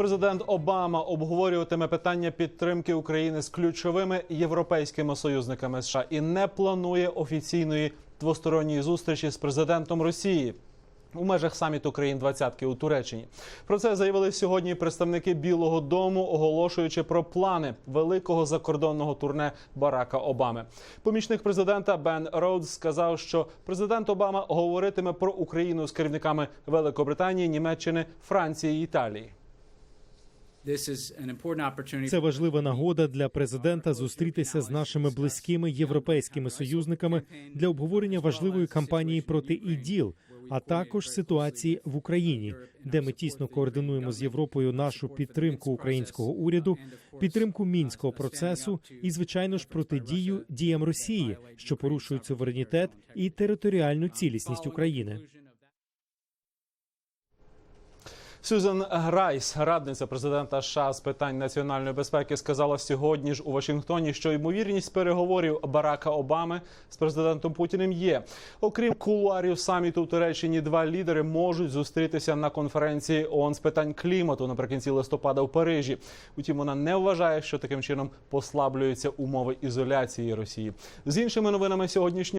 Президент Обама обговорюватиме питання підтримки України з ключовими європейськими союзниками США і не планує офіційної двосторонньої зустрічі з президентом Росії. У межах саміту країн двадцятки у Туреччині про це заявили сьогодні представники Білого Дому, оголошуючи про плани великого закордонного турне Барака Обами. Помічник президента Бен Роудс сказав, що президент Обама говоритиме про Україну з керівниками Великобританії, Німеччини, Франції і Італії. Це важлива нагода для президента зустрітися з нашими близькими європейськими союзниками для обговорення важливої кампанії проти іділ, а також ситуації в Україні, де ми тісно координуємо з Європою нашу підтримку українського уряду, підтримку мінського процесу і, звичайно ж, протидію діям Росії, що порушують суверенітет і територіальну цілісність України. Сюзан Грайс, радниця президента США з питань національної безпеки, сказала сьогодні ж у Вашингтоні, що ймовірність переговорів Барака Обами з президентом Путіним є. Окрім кулуарів саміту в Туреччині, два лідери можуть зустрітися на конференції ООН з питань клімату наприкінці листопада в Парижі. Утім, вона не вважає, що таким чином послаблюються умови ізоляції Росії. З іншими новинами сьогоднішнього